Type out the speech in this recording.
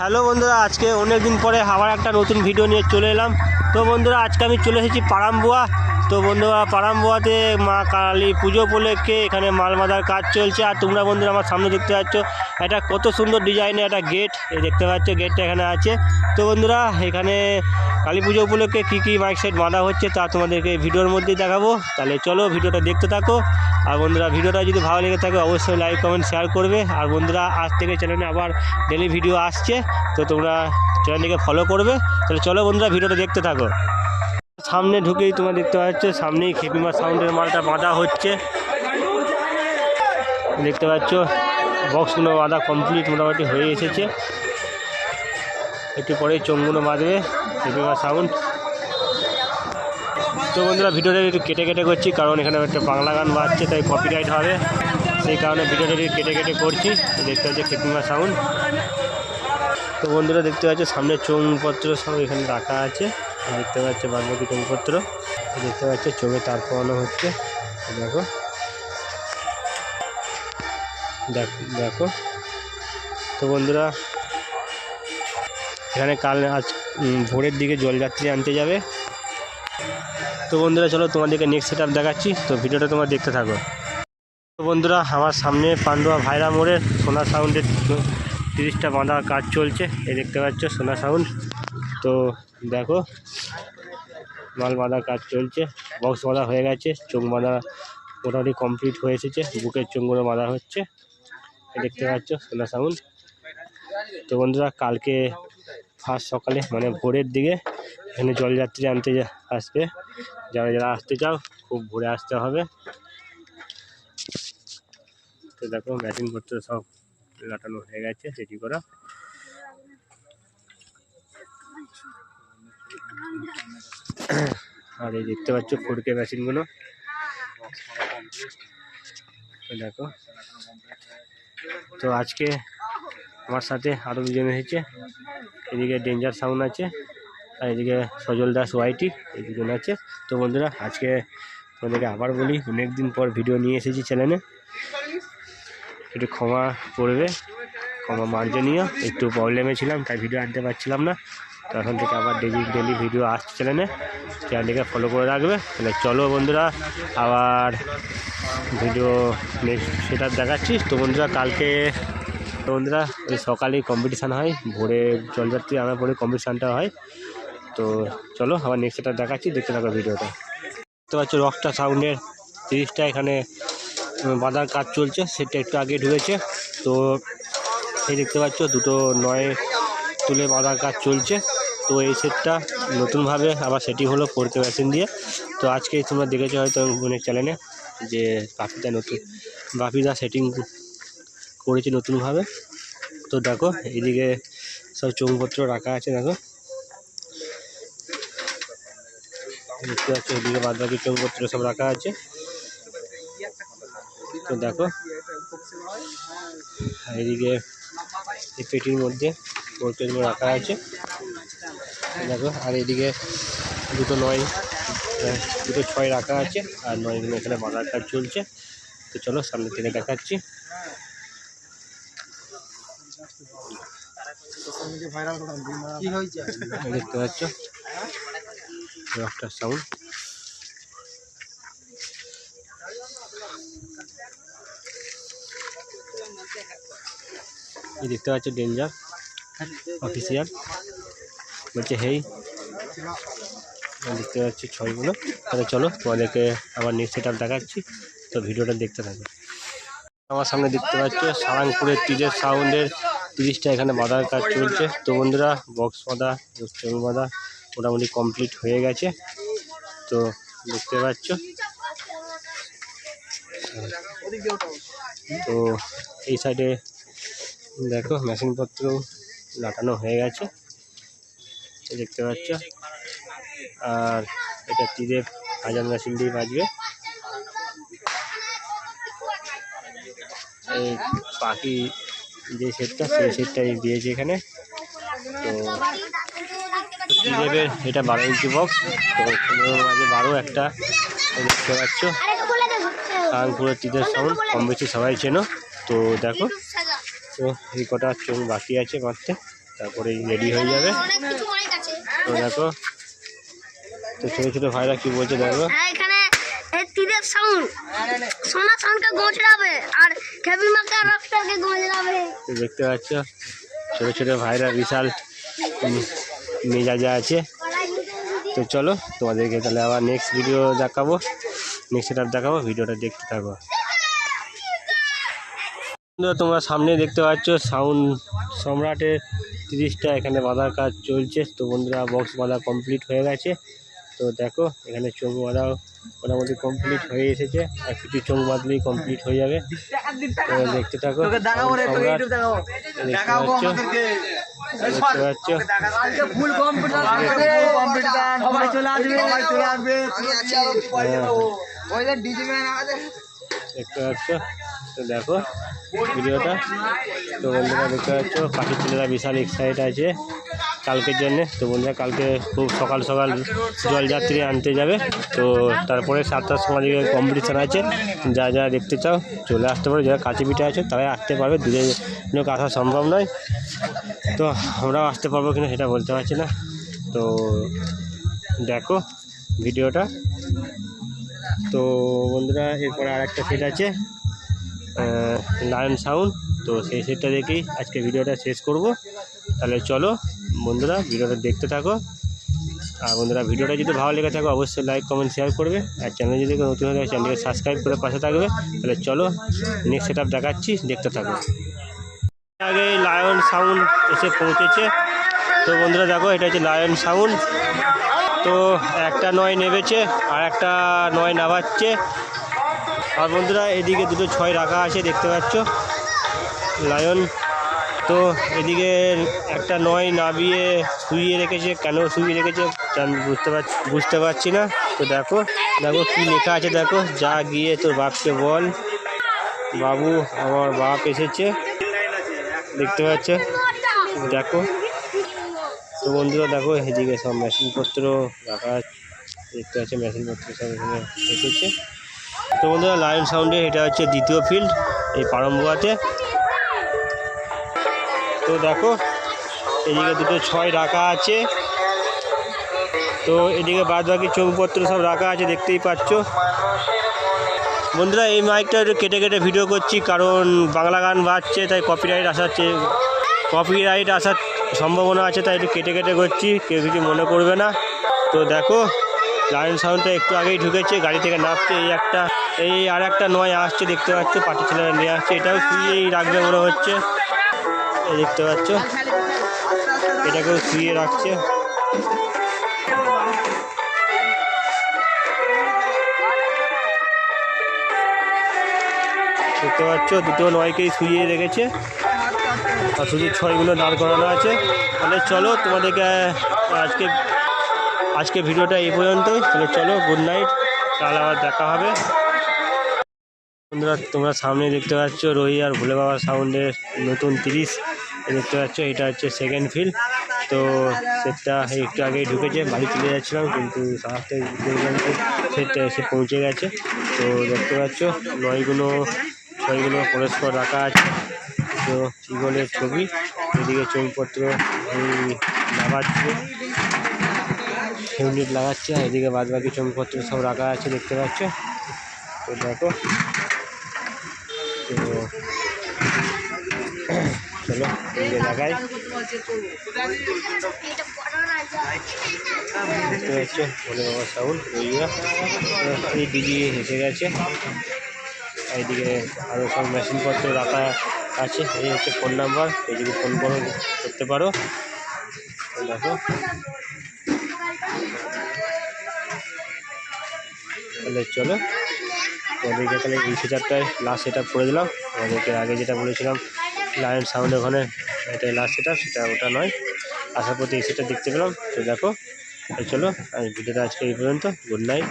Hello বন্ধুরা, আজকে অনেকদিন পরে আবার একটা নতুন ভিডিও নিয়ে চলে এলাম। তো বন্ধুরা, আজকে আমি চলে এসেছি পারামবুয়া তো বন্ধুরা পারামবুয়াতে মা কালী পুজো উপলক্ষে এখানে মাল মাদার কাজ চলছে। আর তোমরা বন্ধুরা আমার সামনে দেখতে পাচ্ছ, এটা কত সুন্দর ডিজাইনের একটা গেট এই দেখতে পাচ্ছ গেটটা এখানে আছে। তো বন্ধুরা, এখানে কালী পুজো উপলক্ষে কী কী মাইক সেট বাঁধা হচ্ছে তা তোমাদেরকে ভিডিওর মধ্যেই দেখাবো। তাহলে চলো ভিডিওটা দেখতে থাকো। আর বন্ধুরা, ভিডিওটা যদি ভালো লেগে থাকে অবশ্যই লাইক কমেন্ট শেয়ার করবে। আর বন্ধুরা, আজ থেকে চ্যানেলে আবার ডেলি ভিডিও আসছে, তো তোমরা চ্যানেলটিকে ফলো করবে। তাহলে চলো বন্ধুরা, ভিডিওটা দেখতে থাকো। সামনে ঢুকেই তোমরা দেখতে পাচ্ছ, সামনেই খেপিমা সাউন্ডের মালটা বাঁধা হচ্ছে। দেখতে পাচ্ছ, বক্সগুলো বাঁধা কমপ্লিট মোটামুটি হয়ে এসেছে। একটু পরেই চোঙগুলো বাঁধবে খেপিমা সাউন্ড। তো বন্ধুরা, ভিডিওটা একটু কেটে কেটে করছি, কারণ এখানে একটা বাংলা গান বাজছে, তাই কপিরাইট হবে। সেই কারণে ভিডিওটা কেটে কেটে করছি, দেখতে পাচ্ছি খেপিমা সাউন্ড। তো বন্ধুরা দেখতে পাচ্ছ, সামনে চোঙপত্র সব এখানে রাখা আছে। দেখতে পাচ্ছে বাদবাকি চোঙপত্র দেখতে পাচ্ছে, চোখে তার পরানো হচ্ছে। দেখো। দেখ- তো বন্ধুরা, এখানে কাল আজ ভোরের দিকে জলযাত্রী আনতে যাবে। তো বন্ধুরা, চলো তোমাদেরকে নেক্সট সেট দেখাচ্ছি। তো ভিডিওটা তোমরা দেখতে থাকো। তো বন্ধুরা, আমার সামনে পান্ডুয়া ভাইরা মোড়ের সোনা সাউন্ডের তিরিশটা বাঁধা কাজ চলছে, এই দেখতে পাচ্ছ সোনা সাউন্ড তো দেখো, মাল বাঁধা কাজ চলছে বক্স বাঁধা হয়ে গেছে চোখ বাঁধা মোটামুটি কমপ্লিট হয়ে এসেছে, বুকের চোখগুলো বাঁধা হচ্ছে দেখতে পাচ্ছ সোনা সাউন্ড তো বন্ধুরা, কালকে ফার্স্ট সকালে মানে ভোরের দিকে এখানে জলযাত্রী আনতে আসবে। যারা যারা আসতে চাও, খুব ভোরে আসতে হবে। তো দেখো মেশিন পত্র সব লাটানো হয়ে গেছে রেডি করা। আর এই দেখতে পাচ্ছ ফোরকে মেশিনগুলো দেখো। তো আজকে আমার সাথে আরও দুজন এসেছে এদিকে ডেঞ্জার সাউন্ড আছে, আর এদিকে সজল দাস ওয়াইটি এই দুজন আছে। তো বন্ধুরা, আজকে তোমাদেরকে আবার বলি অনেক দিন পর ভিডিও নিয়ে এসেছি চ্যানেলে একটু ক্ষমা করবে, ক্ষমা মার্জনীয়। একটু প্রবলেমে ছিলাম, তাই ভিডিও আনতে পারছিলাম না। তো এখন থেকে আবার ডেলি ডেলি ভিডিও আসছে চ্যানেলে চ্যানেলটিকে ফলো করে রাখবে। তাহলে চলো বন্ধুরা, আবার ভিডিও নেক্সট সেটা দেখাচ্ছি। তো বন্ধুরা, কালকে, তো বন্ধুরা ওই সকালেই কম্পিটিশান হয়। ভোরে জলযাত্রী আনার পরে কম্পিটিশানটা হয়। তো চলো, আবার নেক্সট সেটা দেখাচ্ছি। দেখতে থাকো ভিডিওটা দেখতে পাচ্ছ রকস্টার সাউন্ডের তিরিশটা এখানে বাঁধার কাজ চলছে, সেটা একটু আগে ঢুকেছে। তো এই দেখতে পাচ্ছ, দুটো নয় তুলে বাঁধার কাজ চলছে। তো এই সেটটা নতুনভাবে আবার সেটিং হলো ফোরকে মেশিন দিয়ে। তো আজকে তোমরা দেখেছ হয়তো অনেক চ্যানেলে যে বাপিদা নতুন, বাপিদা সেটিং করেছে নতুনভাবে। তো দেখো এইদিকে সব চৌপত্র রাখা আছে, দেখো। দেখতে পাচ্ছ, এদিকে বাদ বাকি সব রাখা আছে। তো দেখো আর এদিকে এই পেটির মধ্যে বোল্টেজগুলো রাখা আছে। দেখো আর এদিকে দুটো নয় দুটো ছয় রাখা আছে আর নয়গুলো এখানে বাঁধার কাজ চলছে। তো চলো সামনে থেকে দেখাচ্ছি। দেখতে পাচ্ছ সাউন্ড এই দেখতে পাচ্ছ ডেঞ্জার অফিসিয়াল। বলছে, হেই। দেখতে পাচ্ছি ছয়গুলো তাহলে চলো, তোমাদেরকে আবার নেক্সট সেট দেখাচ্ছি। তো ভিডিওটা দেখতে থাকো। আমার সামনে দেখতে পাচ্ছ, সারাংপুরের টিজের সাউন্ডের তিরিশটা এখানে বাঁধার কাজ চলছে। তো বন্ধুরা বক্স বাঁধা চোখ বাঁধা মোটামুটি কমপ্লিট হয়ে গেছে। তো দেখতে পাচ্ছ। তো এই সাইডে দেখো মেশিনপত্র লাটানো হয়ে গেছে। দেখতে পাচ্ছ। আর এটা তীরের হাজার মেশিন দিয়ে বাজবে। এই পাখি যে সেটটা সেই সেটটাই দিয়েছে এখানে। তো টিরের এটা বারো ইঞ্চি বক্স তো পনেরো মাঝে বারো একটা। দেখতে পাচ্ছ। কানপুরের টিদের সাউন্ড কম বেশি সবাই চেনো। তো দেখো। তো এই কটা চোখ বাকি আছে মারতে তারপরেই রেডি হয়ে যাবে। তো দেখো তো ছোটো ছোটো ভাইরা কি বলছে দেখো। হ্যাঁ এখানে তীরের সাউন্ড সোনা সাউন্ডকে গোঁচড়াবে আর কেবি মাকে রক্তকে গোঁচড়াবে দেখতে পাচ্ছ ছোটো ছোটো ভাইরা বিশাল মেজাজে আছে। তো চলো তোমাদেরকে তাহলে আবার নেক্সট ভিডিও দেখাবো। নেক্সট সেট দেখাবো ভিডিওটা দেখতে থাকো। বন্ধুরা, তোমরা সামনে দেখতে পাচ্ছ সাউন্ড সম্রাটের তিরিশটা এখানে বাঁধার কাজ চলছে। তো বন্ধুরা বক্স বাঁধা কমপ্লিট হয়ে গেছে। তো দেখো এখানে চোখ বাঁধাও মোটামুটি কমপ্লিট হয়ে এসেছে। আর কিছু চোখ বাঁধলেই কমপ্লিট হয়ে যাবে। তো দেখতে থাকো দেখতে পাচ্ছ? তো দেখো ভিডিওটা। তো বন্ধুরা দেখতে পাচ্ছ পাখির ছেলেরা বিশাল এক্সাইট আছে কালকের জন্যে। তো বন্ধুরা, কালকে খুব সকাল সকাল জলযাত্রী আনতে যাবে। তো তারপরে সাতটার সময় দিকে কম্পিটিশান আছে। যা যা দেখতে চাও, চলে আসতে পারো। যারা কাছে পিঠে আছে, তারাই আসতে পারবে। দূরে লোক আসা সম্ভব নয়। তো আমরাও আসতে পারব কিনা সেটা বলতে পারছি না। তো দেখো ভিডিওটা। তো বন্ধুরা, এরপরে আর একটা সেট আছে। Lion sound. তো সেই সেটটা দেখেই আজকে ভিডিওটা শেষ করব। তাহলে চলো বন্ধুরা, ভিডিওটা দেখতে থাকো। আর বন্ধুরা, ভিডিওটা যদি ভালো লেগে থাকে, অবশ্যই লাইক কমেন্ট শেয়ার করবে। আর চ্যানেল যদি নতুন হয়ে থাকে চ্যানেলকে সাবস্ক্রাইব করে পাশে থাকবে। তাহলে চলো নেক্সট সেট দেখাচ্ছি, দেখতে থাকো। আগে লায়ন সাউন্ড এসে পৌঁছেছে। তো বন্ধুরা, দেখো, এটা হচ্ছে লায়ন সাউন্ড। তো একটা নয় নেবেছে, আর একটা নয় নামাচ্ছে। আর বন্ধুরা, এদিকে দুটো ছয় রাখা আছে, দেখতে পাচ্ছ? লায়ন, তো এদিকে একটা নয় নাবিয়ে শুইয়ে রেখেছে। কেন শুইয়ে রেখেছে? বুঝতে পারছি বুঝতে পারছি না। তো দেখো দেখো কি লেখা আছে, দেখো। যা গিয়ে তোর বাপকে বল। বাবু, আমার বাপ এসেছে। দেখতে পাচ্ছ? দেখো। তো বন্ধুরা, দেখো, এদিকে সব মেশিনপত্র রাখা। দেখতে পাচ্ছ, মেশিনপত্র সব এখানে এসেছে। তো বন্ধুরা লায়ন সাউন্ডে এটা হচ্ছে দ্বিতীয় ফিল্ড এই পারম্বুয়াতে তো দেখো, এদিকে দুটো ছয় রাখা আছে। তো এদিকে বাদ বাকি চৌপত্র সব রাখা আছে, দেখতেই পাচ্ছ। বন্ধুরা, এই মাইকটা একটু কেটে কেটে ভিডিও করছি, কারণ বাংলা গান বাজছে, তাই কপিরাইট আসার কপিরাইট আসার সম্ভাবনা আছে, তাই একটু কেটে কেটে করছি, কেউ কিছু মনে করবে না। তো দেখো লায়ন সাউন্ডটা একটু আগেই ঢুকেছে, গাড়ি থেকে নামছে এই একটা, এই আর একটা নয় আসছে, দেখতে পাচ্ছ, পাটি ছেলেরা নিয়ে আসছে, এটাও শুয়েই রাখবে মনে হচ্ছে। দেখতে পাচ্ছ, এটাকেও শুয়ে রাখছে। দেখতে পাচ্ছ, দুটো নয়কেই শুয়ে রেখেছে, আর শুধু ছয়গুলো দাঁড় করানো আছে। তাহলে চলো তোমাদেরকে আজকে আজকে ভিডিওটা এই পর্যন্তই। তাহলে চলো গুড নাইট কাল আবার দেখা হবে। বন্ধুরা, তোমরা সামনে দেখতে পাচ্ছ রোহি আর ভোলে বাবা সাউন্ডের নতুন তিরিশ দেখতে পাচ্ছ, এটা হচ্ছে সেকেন্ড ফিল তো সেটটা একটু আগেই ঢুকেছে, বাড়ি চলে যাচ্ছিলাম, কিন্তু সারাতে দেখলাম যে সেটটা এসে পৌঁছে গেছে। তো দেখতে পাচ্ছ, নয়গুলো, ছয়গুলো পরস্পর রাখা আছে। তো ইগলের ছবি, এদিকে চৌপত্র এই লাগাচ্ছে ইউনিট লাগাচ্ছে আর এদিকে বাদ বাকি চৌপত্র সব রাখা আছে, দেখতে পাচ্ছ? তো দেখো। তো চলো লাগাই। দেখতে পাচ্ছ, বলে বাবা রইয়া এই দিদি গেছে। এইদিকে আরও সব মেশিনপত্র রাখা আছে, এই হচ্ছে ফোন নাম্বার এইদিকে ফোন করো, করতে পারো। দেখো। তাহলে চলো। ওদেরকে তাহলে এই ফিচারটায় লাস্ট সেট করে দিলাম। ওদেরকে আগে যেটা বলেছিলাম লাইন সাউন্ড ওখানে এটা লাস্ট সেট সেটা ওটা নয়। আসার প্রতি এই সেটা দেখতে পেলাম। তো দেখো চলো আর ভিডিওটা আজকে এই পর্যন্ত। Good night